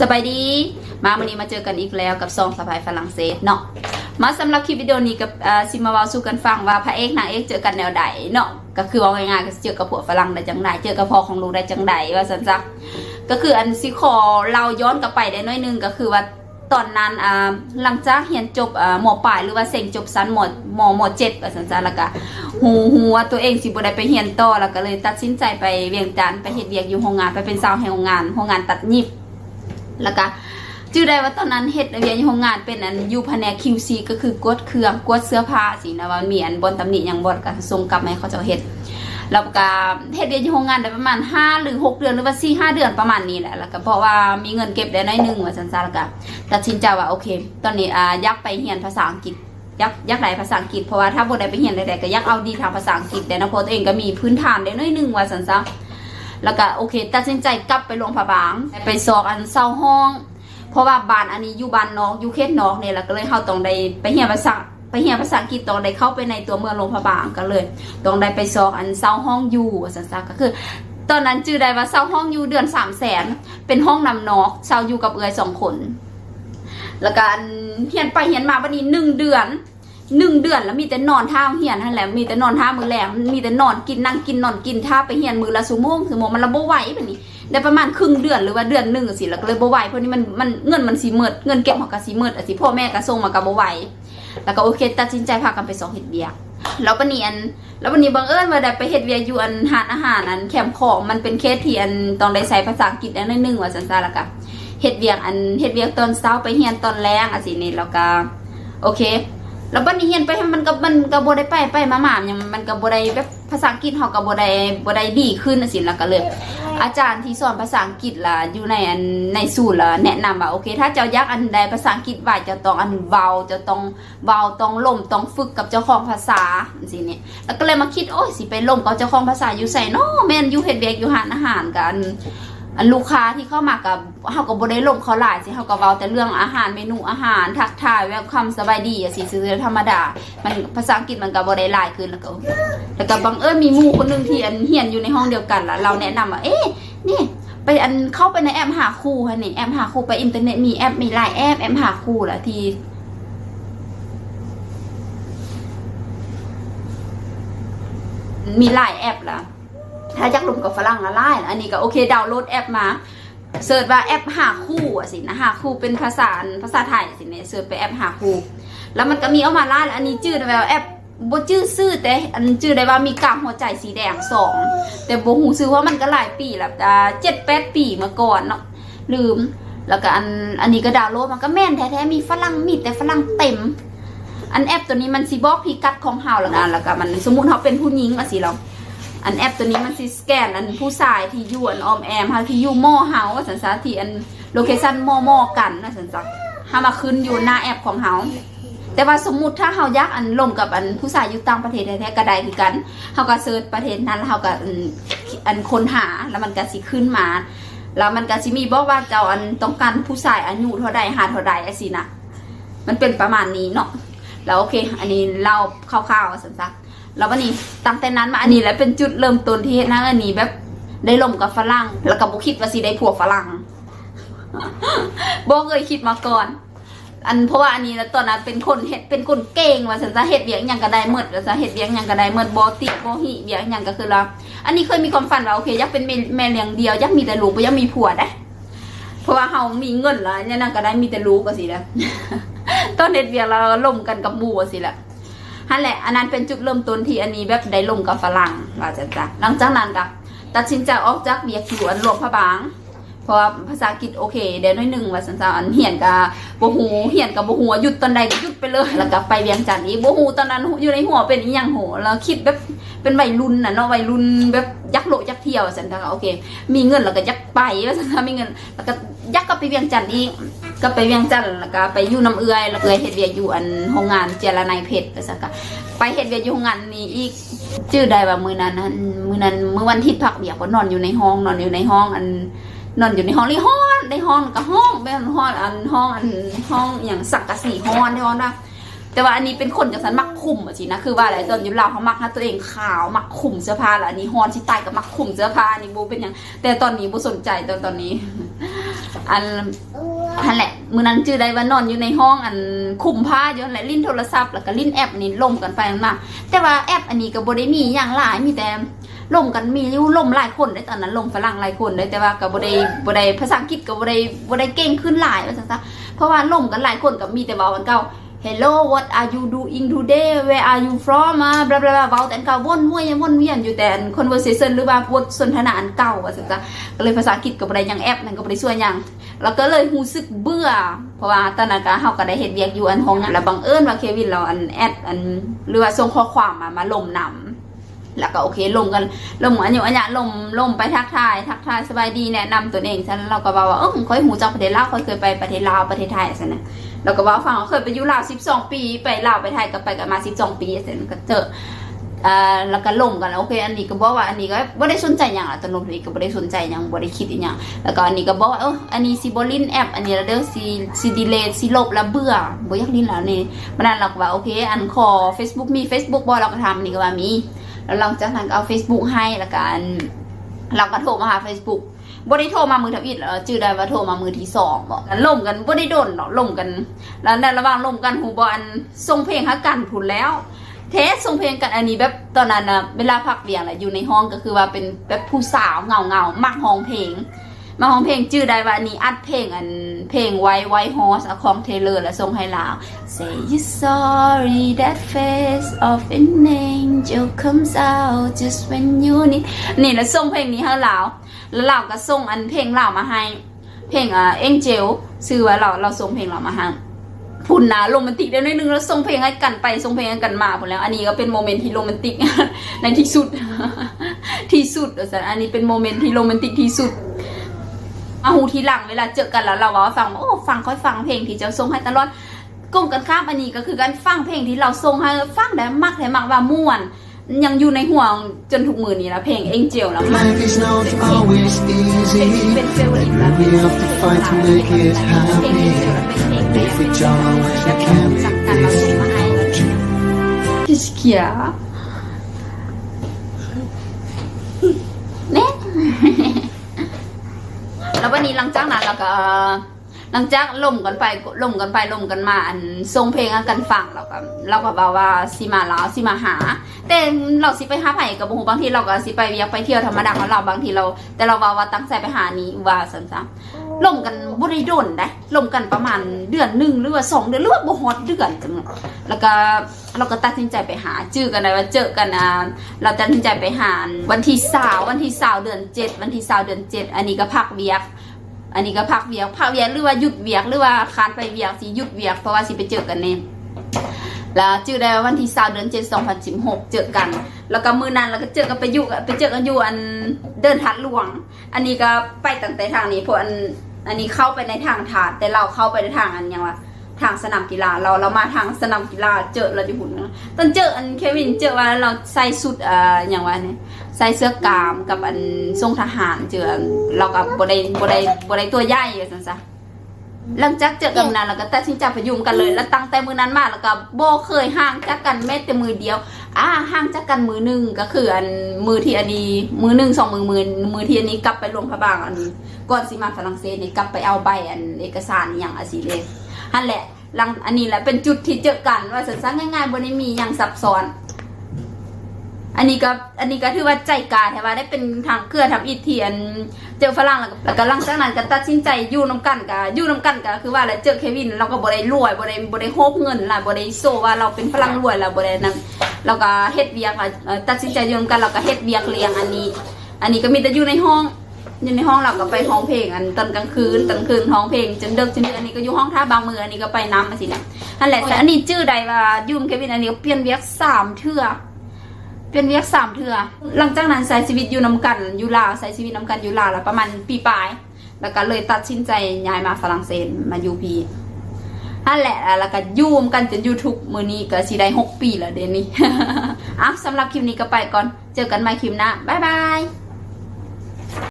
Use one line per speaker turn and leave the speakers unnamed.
สบายดี มาวันนี้มาเจอกันอีกแล้วกับซองสะพายฝรั่งเศสเนาะมาสำหรับคลิปวิดีโอนี้กับซิมาวาสู่กันฟังว่าพระเอกนางเอกเจอกันแนวใดเนาะก็คือว่าง่ายๆก็เจอกับผัวฝรั่งได้จังใดเจอกับพ่อของลูกได้จังใดว่าสันจ้ะก็คืออันซิขอเราย้อนกลับไปได้น้อยนึงก็คือว่าตอนนั้นหลังจากเรียนจบหมอปลายหรือว่าเซ็งจบสันหมอหมอหมอเจ็ดว่าสันจ้ะแล้วก็หูหูว่าตัวเองสิบ่ได้ไปเรียนต่อแล้วก็เลยตัดสินใจไปเวียงจันทน์ไปเฮ็ดเวียกอยู่โรงงานไปเป็นสาวแห่งโรงงานโรงงานตัดยิบ แล้วก็จื่อได้ว่าตอนนั้นเฮ็ดเวียนอยู่โรงงานเป็นอันอยู่แผนก QC ก็คือกดเครื่องกดเสื้อผ้าสินะว่ามีอันบนตำหนิหยังบ่ก็ส่งกลับมาให้เขาเจ้าเฮ็ดแล้วก็เฮ็ดเวียนอยู่โรงงานได้ประมาณ 5 หรือ 6 เดือนหรือว่า4 5เดือนประมาณนี้แหละแล้วก็เพราะว่ามีเงินเก็บได้น้อยหนึงว่าซั่นซะแล้วก็ตัดสินใจว่าโอเค ตอนนี้อ่าอยากไปเรียนภาษาอังกฤษอยากอยากได้ภาษาอังกฤษเพราะว่าถ้าบ่ได้ไปเรียนใดๆก็อยากเอาดีทางภาษาอังกฤษแต่นะเพราะตัวเองก็มีพื้นฐานได้น้อยหนึงว่าซั่นซะ แล้วก็โอเคตัดสินใจกลับไปโรงพยาบาลไปสอบอันเศร้าห้อง เพราะว่าบ้านอันนี้อยู่บ้านนอกอยู่เขตนอกเนี่ยแล้วก็เลยเฮาต้องได้ไปเรียนภาษาไปเรียนภาษาอังกฤษต้องได้เข้าไปในตัวเมืองโรงพยาบาลก็เลยต้องได้ไปสอบอันเศร้าห้องอยู่สันซะก็คือตอนนั้นจื่อได้ว่าเศร้าห้องอยู่เดือนสามแสนเป็นห้องนำนอกเช่าอยู่กับเอือยสองคน แล้วกันเฮียนไปเฮียนมาวันนี้หนึ่งเดือน หนึ่งเดือนแล้วมีแต่นอนท่าเฮียนนั่นแหละมีแต่นอนท่ามือแรงมีแต่นอนกินนั่งกินนอนกินท่าไปเฮียนมือละชั่วโมงชั่วโมงมันระบบไหวแบบนี้ได้ประมาณครึ่งเดือนหรือว่าเดือนหนึ่งสิแล้วก็เลยบ่ไหวเพราะนี่มันมันเงินมันสีเมิดเงินเก็บของกสีเมิดอสิพ่อแม่ก็ส่งมากับบ่ไหวแล้วก็โอเคตัดสินใจพากันไปสองเฮ็ดเบียกแล้ววันนี้อันแล้ววันนี้บังเอิญว่าได้ไปเฮ็ดเวียกอยู่อันหานอาหารอันแคมของมันเป็นเคสที่อันต้องได้ใช้ภาษาอังกฤษอันนึงว่าซั่นซะแล้วก็เฮ็ดเวียกอันเฮ็ดเวียกตอนเช้าไปเรียนตอนแลงอะสินี่แล้วก็โอเค แล้วบัดนี้เรียนไปมันก็มันก็บ่ได้ไปไปมาๆยังมันก็บ่ได้แบบภาษาอังกฤษเฮาก็บ่ได้บ่ได้ดีขึ้นอะสิแล้วก็เลยอาจารย์ที่สอนภาษาอังกฤษล่ะอยู่ในอันในศูนย์ล่ะแนะนำว่าโอเค ถ้าเจ้าอยากอันใดภาษาอังกฤษว่าจะต้องอันเว้าจะต้องเว้าต้องล่มต้องฝึกกับเจ้าของภาษาสิเนี่ยแล้วก็เลยมาคิดโอ้ยสิไปล่มกับเจ้าของภาษาอยู่ใส่เนาะแม่นอยู่เฮ็ดเวียกอยู่หานอาหารกัน อันลูกค้าที่เข้ามากับเฮาก็บ่ได้ล่มเขาหลายสิเฮาก็เว้าแต่เรื่องอาหารเมนูอาหารทักทายแววคำสบายดีอะสิซื่อธรรมดา มันภาษาอังกฤษมันก็บ่ได้หลายขึ้นแล้วก็แล้วก็บังเอิญมีหมู่คนหนึงที่อันเฮียนอยู่ในห้องเดียวกันล่ะเราแนะนำว่าเอ๊ะนี่ไปอันเข้าไปในแอปหาคู่ค่ะนี่แอปหาคู่ไปอินเทอร์เน็ตมีแอปมีหลายแอปแอปหาคู่แหละทีมีหลายแอปละ ถ้าอยากลงกับฝรั่งละไล่อันนี้ก็โอเคดาวน์โหลดแอปมาเสิร์ชว่าแอปหาคู่อะสินะหาคู่เป็นภาษาภาษาไทยสิเนี่ยเสิร์ชไปแอปหาคู่แล้วมันก็มีเอามาไล่อันนี้ชื่อแบบแอปบ่ชื่อซื่อแต่อันชื่อได้ว่ามีกางหัวใจสีแดงสองแต่บ่ฮู้ซื้อว่ามันก็หลายปีแล้วอ่าเจ็ดแปดปีมาก่อนเนาะลืม แล้วก็อันอันนี้ก็ดาวน์โหลดมันก็แม่นแท้ๆมีฝรั่งมีแต่ฝรั่งเต็ม อันแอปตัวนี้มันสิบอกพิกัดของเฮาแล้วนะแล้วก็มันสมมุติเฮาเป็นผู้หญิงว่าสิเรา อันแอปตัวนี้มันสิสแกนอันผู้ชายที่อยู่อันออมแอมเฮาที่อยู่หม้อเฮาสันซะที่อันโลเคชั่นหม้อหม้อกันนะสันซะเฮามาขึ้นอยู่หน้าแอปของเฮาแต่ว่าสมมุติถ้าเฮายากอันลงกับอันผู้ชายอยู่ต่างประเทศแท้ๆก็ได้คือกันเฮาก็เซิร์ชประเทศนั้นแล้วเฮาก็อันค้นหาแล้วมันก็สิขึ้นมาแล้วมันก็สิมีบอกว่าเจ้าอันต้องการผู้ชายอายุเท่าใดหาเท่าใดอะสินะมันเป็นประมาณนี้เนาะ แล้วโอเค อันนี้เล่าคร่าวๆสันซะแล้ววันนี้ตั้งแต่นั้นมาอันนี้แล้วเป็นจุดเริ่มต้นที่เฮ็ดให้อันนี้แบบได้ลมกับฝรั่ง แล้วก็บ่คิดว่าสิได้ผัวฝรั่งบ่เคยคิดมาก่อน อันเพราะว่าอันนี้แล้วตอนนั้นเป็นคนเฮ็ดเป็นคนเก่งว่าสันจะเฮ็ดเวียงยังก็ได้หมดว่าจะเฮ็ดเวียงยังก็ได้หมดบ่ติบ่หิเวียงยังก็คือเราอันนี้เคยมีความฝันว่าโอเคอยากเป็นแม่เลี้ยงเดียวอยากมีแต่ลูกบ่อยากมีผัวได้เพราะว่าเฮามีเงินแล้วเนี่ยนั่นก็ได้มีแต่ลูกก็สิแล้ว ตอนเฮ็ดเวียเราล่มกันกับหมู่ว่าสิแหละนั่นแหละ อันนั้นเป็นจุดเริ่มต้นที่อันนี้แบบได้ล่มกับฝรั่งว่าจังจ้ะหลังจากนั้นก็ตัดสินใจออกจากเวียกอยู่อันหลวงพระบางเพราะภาษาอังกฤษโอเคเดี๋ยวน้อยหนึ่งว่าสันสาอันเหียนกับบ่ฮูเหียนกับบ่ฮูว่าหยุดตอนใดก็หยุดไปเลยแล้วก็ไปเวียงจันทน์อีกบ่ฮูตอนนั้นอยู่ในหัวเป็นอีหยังโหแล้วคิดแบบเป็นวัยรุ่นน่ะเนาะวัยรุ่นแบบยักโลกยักเที่ยวสันทาโอเค มีเงินแล้วก็ยักไปว่าสันทามีเงินแล้วก็ ยักก็ไปเวียงจันทน์อีกก็ไปเวียงจันทน์แล้วก็ไปอยู่น้ำเอื้อยแล้วเอื้อยเฮ็ดเวียกอยู่อันโรงงานเจรนายเพชรว่าซั่นก็ไปเฮ็ดเวียกอยู่โรงงานนี้อีกชื่อใดว่ามื้อนั้นนั้นมื้อนั้นมื้อวันทิตย์พักเบียกก็นอนอยู่ในห้องนอนอยู่ในห้องอันนอนอยู่ในห้องในห้องในห้องกับห้องเป็นห้องอันห้องอันห้องอย่างสักกะสีห้องในห้องนะแต่ว่าอันนี้เป็นคนจังสันมักคุมอะสินะคือว่าอะไรตอนอยู่ลาวเขามักนะตัวเองขาวมักคุมเสื้อผ้าแล้วอันนี้ฮอนที่ใต้กับมักคุมเสื้อผ้าอันนี้บูเป็นอย่างแต่ตอนนี้บูสนใจตอนตอนนี้ อันนั่นแหละมือนั้นจื้อได้ว่านอนอยู่ในห้องอันคุมผ้าอยู่แหละลิ้นโทรศัพท์แล้วก็ลิ้นแอปนี้ล่มกันไปมาแต่ว่าแอปอันนี้ก็บ่ได้มีอย่างหลายมีแต่ล่มกันมีอยู่ล่มหลายคนได้ตอนนั้นล่มฝรั่งหลายคนได้แต่ว่ากับ่ได้บ่ได้ภาษาอังกฤษกับ่ได้บ่ได้เก่งขึ้นหลายว่าซั่นซะเพราะว่าล่มกันหลายคนกับมีแต่เว้ากันเก่า Hello what are you doing today where are you from อ่าบลาบลาเว้าแต่เก่าวนเวียนวนเวียนอยู่แต่ conversation หรือว่าบทสนทนาอันเก่าว่าสิจ้ะก็เลยภาษาอังกฤษกับอะไรยังแอปนั่นก็บ่ได้ช่วยยังแล้วก็เลยรู้สึกเบื่อ เพราะว่าตอนนั้นก็เฮาก็ได้เฮ็ดเวียกอยู่อันห้องนั้นแล้วบังเอิญว่าเควินเราอันแอดอันหรือว่าส่งข้อความมามาลมนำ แล้วก็โอเคลงกันลงอันอยู่อันเนี้ลมลมไปทักทายทักทายสบายดีแนะนำตัวเองฉันเราก็บอกว่าเออค่อยหูจักประเทศลาวค่อยเคยไปประเทศลาวประเทศไทยซั่นนะเราก็บอกฟังว่าเคยไปอยู่ลาว12ปี ไปลาวไปไทยก็ไปกันมา12ปีซั่นก็เจออ่าแล้วก็ล่มกันแล้วโอเคอันนี้ก็บอกว่าอันนี้ก็บ่ได้สนใจหยังล่ะตอนมนี้ก็บ่ได้สนใจหยังบ่ได้คิดอีหยังแล้วก็อันนี้ก็บอกว่าเอออันนี้สิบ่ลินแอปอันนี้แล้วเด้อสิสิดีเลทสิลบแล้วเบื่อบ่อยากลินแล้วนี่มันนั้นเราก็ว่าโอเค อันขอ Facebook มี Facebook บ่เราก็ทำอันนี้ก็ว่ามี แล้วหลังจากนั้นก็เอา Facebook ให้แล้วกันเราก็โทรมาหา Facebook บ่ได้โทรมามือทับอิดแล้วจื่อได้ว่าโทรมามือที่สองบอกกันล่มกันบ่ได้โดนหรอกล่มกัน แล้วในระหว่างล่มกันหูบออันส่งเพลงหักกันผุนแล้ว เทสส่งเพลงกันอันนี้แบบตอนนั้นนะเวลาพักเบียงแหละอยู่ในห้องก็คือว่าเป็นแบบผู้สาวเงาเงามักห้องเพลง มาห้องเพลงจื่อได้ว่าอันนี้อัดเพลงอันเพลงไว้ไว้ฮอสของเทเลอร์แล้วส่งให้ลาว Say you sorry that face of an angel comes out just when you need นี่แล้วส่งเพลงนี้ให้ลาวแล้วลาก็ส่งอันเพลงลามาให้ เพลงอ่า Angel ชื่อว่าเราเราส่งเพลงเรามาให้พุ่นนะโรแมนติกได้หน่อยนึงแล้วส่งเพลงให้กันไปส่งเพลงให้กันมาพุ่นแล้ว อันนี้ก็เป็นโมเมนต์ที่โรแมนติกในที่สุดที่สุดอันนี้เป็นโมเมนต์ที่โรแมนติกที่สุด อาหูทีหลังเวลาเจอกันแล้วเราว่าฟังโอ้ฟังค่อยฟังเพลงที่เจ้าส่งให้ตลอดกงกันข้ามอันนี้ก็คือการฟังเพลงที่เราส่งให้ฟังได้มากได้มากว่าม่วนยังอยู่ในห่วงจนทุกมือนี้ละเพลงเอ็งเจลแล้วมัน
Life is not always
เป็น
easy.
เป็นเฟเวอร์ลิต
We have to fight to make it happy. If we join, we can be free.
พิชเกียเนี่ย แล้ววันนี้หลังจากนั้นเราก็หลังจากล่มกันไปล่มกันไปล่มกันมาอันทรงเพลงกันฟังเราก็เราก็บอกว่าสิมาลาวสิมาหา แต่เราสิไปหาไผ่กับบุบางทีเราก็สิไปเวียกไปเที่ยวธรรมดาของเราบางทีเรา แต่เราบอกว่าตั้งใจไปหานี้ว่าสันซะ ล่มกันบ่ได้โดนได้ล่มกันประมาณเดือนหนึ่งหรือว่าสองเดือนหรือว่าบ่ฮอดเดือนจังแล้วก็เราก็ตัดสินใจไปหาเจอกันเลยว่าเจอกันอ่าเราตัดสินใจไปหาวันที่สาววันที่สาวเดือนเจ็ดวันที่สาวเดือนเจ็ดอันนี้ก็พักเวียกอันนี้ก็พักเวียกพักเวียกหรือว่าหยุดเวียกหรือว่าคานไปเวียกสิหยุดเวียกเพราะว่าสิไปเจอกันเนี่ยแล้วจื้อได้วันที่สาวเดือนเจ็ดสองพันสิบหกเจอกัน แล้วก็มือนั้นเราก็เจอกันไปอยู่ไปเจอกันอยู่อันเดินทัดหลวง อันนี้ก็ไปตั้งแต่ทางนี้เพราะอัน อันนี้เข้าไปในทางถาดแต่เราเข้าไปในทางอันยังวะทางสนามกีฬาเราเรามาทางสนามกีฬาเจอเราอยู่หุ่นนะตอนเจออันเควินเจอว่าเราใส่สุดเอ่ออย่างว่าเนี่ยใส่เสื้อกามกับอันทรงทหารเจอเรากับบได้บได้บได้ตัวใหญ่อยู่สันซะหลังจากเจอกันนั้นเราก็ตัดสินใจไปยุ่มกันเลย แล้วตั้งแต่มือนั้นมาแล้วก็บ่เคยห่างจากกันแม้แต่มือเดียว อ่าห่างจากกันมือหนึ่งก็คืออันมือที่อันนี้มือหนึ่งสองมือมือมือที่อันนี้กลับไปลงพระบางอันก่อนสิมาฝรั่งเศสนี่กลับไปเอาใบอันเอกสารอย่างอาสิเลฮันแหละหลังอันนี้แหละเป็นจุดที่เจอกันว่าสันสังง่ายๆบนนี้มีอย่างซับซ้อน อันนี้ก็อันนี้ก็ถือว่าใจกาแต่ว่าได้เป็นทางเครือทำอิทธิอันเจอฝรั่งแล้วก็แล้วก็หลังจากนั้นก็ตัดสินใจอยู่น้ำกันก็อยู่น้ำกันก็คือว่าแล้วเจอเควินเราก็บ่ได้รวยบ่ได้บ่ได้โฮบเงินล่ะบ่ได้โซว่าเราเป็นฝรั่งรวยล้วบ่ได้นั้นเราก็เฮ็ดเวียกอะตัดสินใจอยู่น้ำกันเราก็เฮ็ดเวียกเลี้ยงอันนี้ อันนี้ก็มีแต่อยู่ในห้องอยู่ในห้องเราก็ไปห้องเพลงอันตอนกลางคืนตอนกลางคืนห้องเพลงจนเดึกจนดือนอันนี้ก็อยู่ห้องท่าบางมืออันนี้ก็ไปน้ำมาสิเนี่ยนั่นแหละแต่อันนี้ชื่อใดว่ายุ่มเควินอันนี้ก็เปลี่ยนเวียกสามเทื่อ เป็นเวียกสามเทื่อหลังจากนั้นใช้ชีวิตอยู่น้ำกันอยู่ลาวใช้ชีวิตน้ำกันอยู่ลาวแล้วประมาณปีปลาย แล้วก็เลยตัดสินใจย้ายมาฝรั่งเศสมาอยู่พีนั่นแหละแล้วก็ยุ่มกันจนยูทูบมือนี้ก็สิได้หกปีแล้วเดนนี่อะสำหรับคลิปนี้ก็ไปก่อน เจอกันใหม่คลิปหน้าบ๊ายบาย